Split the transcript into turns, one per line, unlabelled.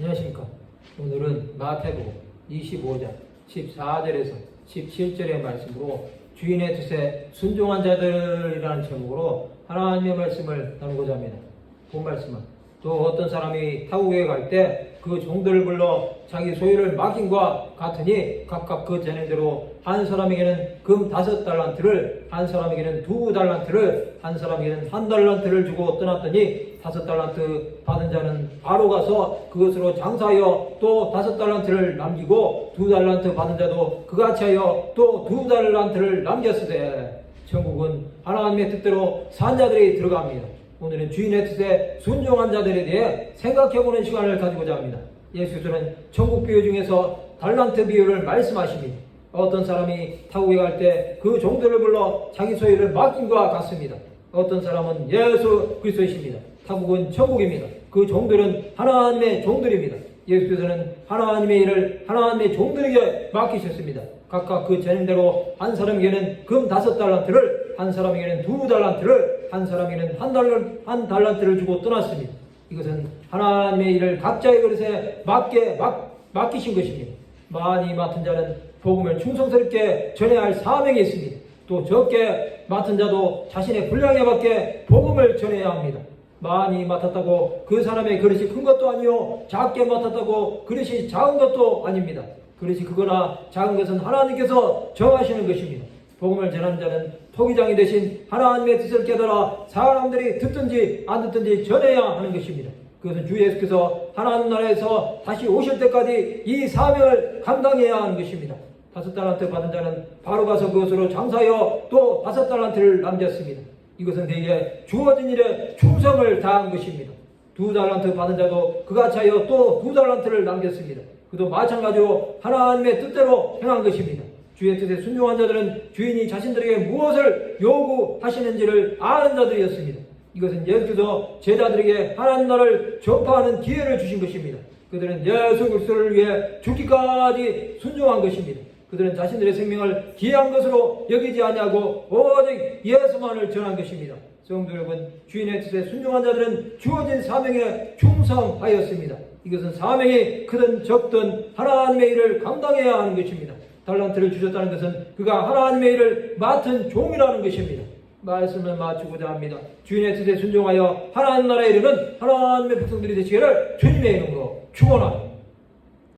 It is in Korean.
안녕하십니까. 오늘은 마태복음 25장 14절에서 17절의 말씀으로 주인의 뜻에 순종한 자들이라는 제목으로 하나님의 말씀을 나누고자 합니다. 본 말씀은 또 어떤 사람이 타국에 갈 때 그 종들을 불러 자기 소유를 맡긴과 같으니 각각 그 재능대로 한 사람에게는 금 다섯 달란트를 한 사람에게는 두 달란트를 한 사람에게는 한 달란트를 주고 떠났더니 다섯 달란트 받은 자는 바로 가서 그것으로 장사하여 또 다섯 달란트를 남기고 두 달란트 받은 자도 그같이 하여 또 두 달란트를 남겼으되 천국은 하나님의 뜻대로 산 자들이 들어갑니다. 오늘은 주인의 뜻에 순종한 자들에 대해 생각해보는 시간을 가지고자 합니다. 예수께서는 천국 비유 중에서 달란트 비유를 말씀하십니다. 어떤 사람이 타국에 갈 때 그 종들을 불러 자기 소유를 맡긴 것과 같습니다. 어떤 사람은 예수 그리스도이십니다. 타국은 천국입니다. 그 종들은 하나님의 종들입니다. 예수께서는 하나님의 일을 하나님의 종들에게 맡기셨습니다. 각각 그 재능대로 한 사람에게는 금 다섯 달란트를 한 사람에게는 두 달란트를 한 사람에게는 한 달란 한 달란트를 주고 떠났습니다. 이것은 하나님의 일을 각자의 그릇에 맡게 맡, 맡기신 것입니다. 많이 맡은 자는 복음을 충성스럽게 전해야 할 사명이 있습니다. 또 적게 맡은 자도 자신의 분량에 맞게 복음을 전해야 합니다. 많이 맡았다고 그 사람의 그릇이 큰 것도 아니요 작게 맡았다고 그릇이 작은 것도 아닙니다. 그릇이 크거나 작은 것은 하나님께서 정하시는 것입니다. 복음을 전하는 자는 토기장이 되신 하나님의 뜻을 깨달아 사람들이 듣든지 안 듣든지 전해야 하는 것입니다. 그것은 주 예수께서 하나님 나라에서 다시 오실 때까지 이 사명을 감당해야 하는 것입니다. 다섯 달란트 받은 자는 바로 가서 그것으로 장사하여 또 다섯 달란트를 남겼습니다. 이것은 대개 주어진 일에 충성을 다한 것입니다. 두 달란트 받은 자도 그같이 하여 또 두 달란트를 남겼습니다. 그도 마찬가지로 하나님의 뜻대로 행한 것입니다. 주의 뜻에 순종한 자들은 주인이 자신들에게 무엇을 요구하시는지를 아는 자들이었습니다. 이것은 예수께서 제자들에게 하나님 나라를 전파하는 기회를 주신 것입니다. 그들은 예수 그리스도를 위해 죽기까지 순종한 것입니다. 그들은 자신들의 생명을 귀한 것으로 여기지 아니하고 오직 예수만을 전한 것입니다. 성도 여러분, 주인의 뜻에 순종한 자들은 주어진 사명에 충성하였습니다. 이것은 사명이 크든 적든 하나님의 일을 감당해야 하는 것입니다. 달란트를 주셨다는 것은 그가 하나님의 일을 맡은 종이라는 것입니다. 말씀을 마치고자 합니다. 주인의 뜻에 순종하여 하나님 나라에 이르는 하나님의 백성들이 되시기를 주님의 이름으로 축원합니다.